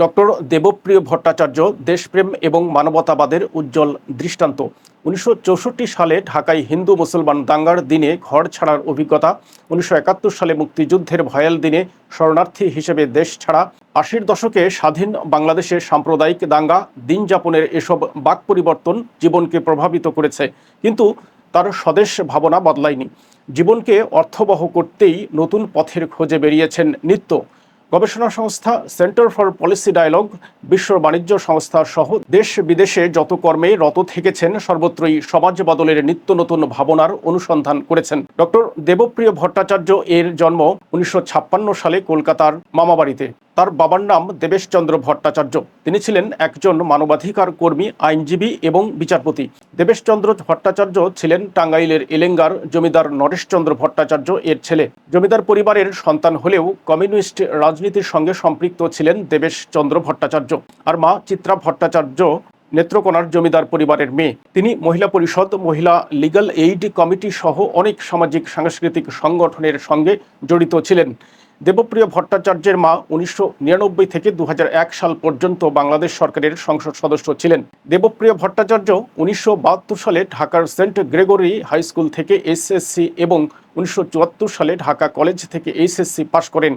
Doctor Debapriya Bhattacharya দেশপ্রেম এবং মানবতাবাদের উজ্জ্বল দৃষ্টান্ত। উনিশশো চৌষট্টি সালে ঢাকায় হিন্দু মুসলমান দাঙ্গার দিনে ঘর ছাড়ার অভিজ্ঞতা, উনিশশো একাত্তর সালে মুক্তিযুদ্ধের ভয়াল দিনে শরণার্থী হিসেবে দেশ ছাড়া আশির দশকে স্বাধীন বাংলাদেশের সাম্প্রদায়িক দাঙ্গা, দিন যাপনের এসব বাক পরিবর্তন জীবনকে প্রভাবিত করেছে। কিন্তু তার স্বদেশ ভাবনা বদলায়নি। জীবনকে অর্থবহ করতেই নতুন পথের খোঁজে বেরিয়েছেন নিত্য। গবেষণা সংস্থা সেন্টার ফর পলিসি ডায়ালগ, বিশ্ব বাণিজ্য সংস্থা সহ দেশ বিদেশে যত কর্মে রত থেকেছেন, সর্বত্রই সমাজ বদলের নিত্য নতুন ভাবনার অনুসন্ধান করেছেন। ডক্টর দেবপ্রিয় ভট্টাচার্য এর জন্ম উনিশশো ছাপ্পান্ন সালে কলকাতার মামাবাড়িতে। তার বাবার নাম দেবেশচন্দ্র ভট্টাচার্য। তিনি ছিলেন একজন মানবাধিকার কর্মী, আইনজীবী এবং বিচারপতি। দেবেশচন্দ্র ভট্টাচার্য ছিলেন টাঙ্গাইলের এলেঙ্গার জমিদার নরেশচন্দ্র ভট্টাচার্য এর ছেলে। জমিদার পরিবারের সন্তান হলেও কমিউনিস্ট রাজনীতির সঙ্গে সম্পৃক্ত ছিলেন দেবেশচন্দ্র ভট্টাচার্য। আর মা চিত্রা ভট্টাচার্য নেত্রকোনার জমিদার পরিবারের মেয়ে। তিনি মহিলা পরিষদ, মহিলা লিগ্যাল এইড কমিটি সহ অনেক সামাজিক, সাংস্কৃতিক সংগঠনের সঙ্গে জড়িত ছিলেন। দেবপ্রিয় ভট্টাচার্যের মা উনিশশো নিরানব্বই থেকে দু হাজার এক সাল পর্যন্ত বাংলাদেশ সরকারের সংসদ সদস্য ছিলেন। দেবপ্রিয় ভট্টাচার্য উনিশশো বাহাত্তর সালে ঢাকার সেন্ট গ্রেগরি হাই স্কুল থেকে এসএসসি এবং উনিশশো চুয়াত্তর সালে ঢাকা কলেজ থেকে এইচএসসি পাশ করেন।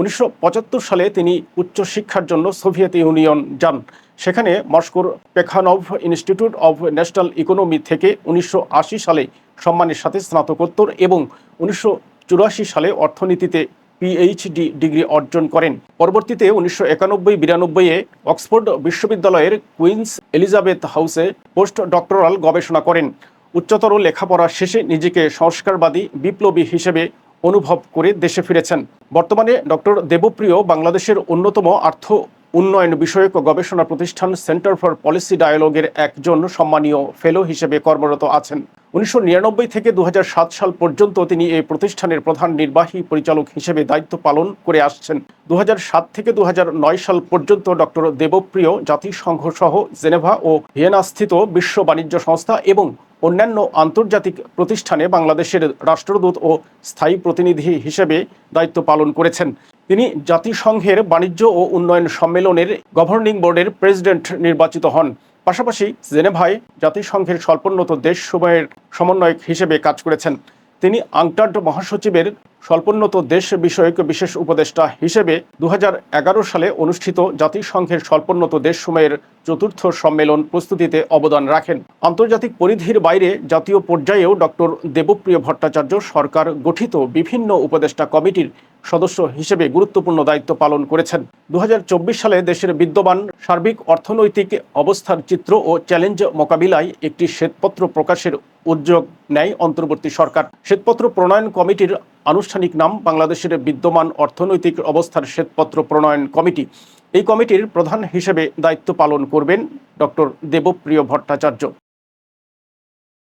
উনিশশো পঁচাত্তর সালে তিনি উচ্চশিক্ষার জন্য সোভিয়েত ইউনিয়ন যান। সেখানে মস্কোর Plekhanov institute of national economy থেকে উনিশশো আশি সালে সম্মানের সাথে স্নাতকোত্তর এবং উনিশশো চুরাশি সালে অর্থনীতিতে পিএইচডি ডিগ্রি অর্জন করেন। পরবর্তীতে উনিশশো একানব্বই বিরানব্বইয়ে অক্সফোর্ড বিশ্ববিদ্যালয়ের কুইন্স এলিজাবেথ হাউসে পোস্ট ডক্টরাল গবেষণা করেন। উচ্চতর লেখাপড়া শেষে নিজেকে সংস্কারবাদী, বিপ্লবী হিসেবে অনুভব করে দেশে ফিরেছেন। বর্তমানে ডক্টর দেবপ্রিয় বাংলাদেশের অন্যতম আর্থ উন্নয়ন বিষয়ক গবেষণা প্রতিষ্ঠান সেন্টার ফর পলিসি ডায়ালগের একজন সম্মানীয় ফেলো হিসেবে কর্মরত আছেন। উনিশশো নিরানব্বই থেকে দু হাজার সাত সাল পর্যন্ত তিনি এই প্রতিষ্ঠানের প্রধান নির্বাহী পরিচালক হিসেবে দায়িত্ব পালন করে আসছেন। দু হাজার সাত থেকে দু হাজার নয় সাল পর্যন্ত ডক্টর দেবপ্রিয় জাতিসংঘ সহ জেনেভা ও ভিয়েনাস্থিত বিশ্ব বাণিজ্য সংস্থা এবং অন্যান্য আন্তর্জাতিক প্রতিষ্ঠানে বাংলাদেশের রাষ্ট্রদূত ও স্থায়ী প্রতিনিধি হিসেবে দায়িত্ব পালন করেছেন। তিনি জাতিসংঘের বাণিজ্য ও উন্নয়ন সম্মেলনের গভর্নিং বোর্ডের প্রেসিডেন্ট নির্বাচিত হন। পাশাপাশি জেনেভায় জাতিসংঘের স্বল্পোন্নত দেশ সময়ের সমন্বয়ক হিসেবে কাজ করেছেন। তিনি আংটাড মহাসচিবের স্বল্পোন্নত দেশ বিষয়ক বিশেষ উপদেষ্টা হিসেবে দু হাজার এগারো সালে অনুষ্ঠিত জাতিসংঘের স্বল্পোন্নত দেশ সময়ের চতুর্থ সম্মেলন প্রস্তুতিতে অবদান রাখেন। আন্তর্জাতিক পরিধির বাইরে জাতীয় পর্যায়েও ডক্টর দেবপ্রিয় ভট্টাচার্য সরকার গঠিত বিভিন্ন উপদেষ্টা কমিটির সদস্য হিসেবে গুরুত্বপূর্ণ দায়িত্ব পালন করেছেন। দু হাজার চব্বিশ সালে দেশের বিদ্যমান সার্বিক অর্থনৈতিক অবস্থার চিত্র ও চ্যালেঞ্জ মোকাবিলায় একটি শ্বেতপত্র প্রকাশের উদ্যোগ নেয় অন্তর্বর্তী সরকার। শ্বেতপত্র প্রণয়ন কমিটির আনুষ্ঠানিক নাম বাংলাদেশের বিদ্যমান অর্থনৈতিক অবস্থার শ্বেতপত্র প্রণয়ন কমিটি। এই কমিটির প্রধান হিসেবে দায়িত্ব পালন করবেন ডক্টর দেবপ্রিয় ভট্টাচার্য।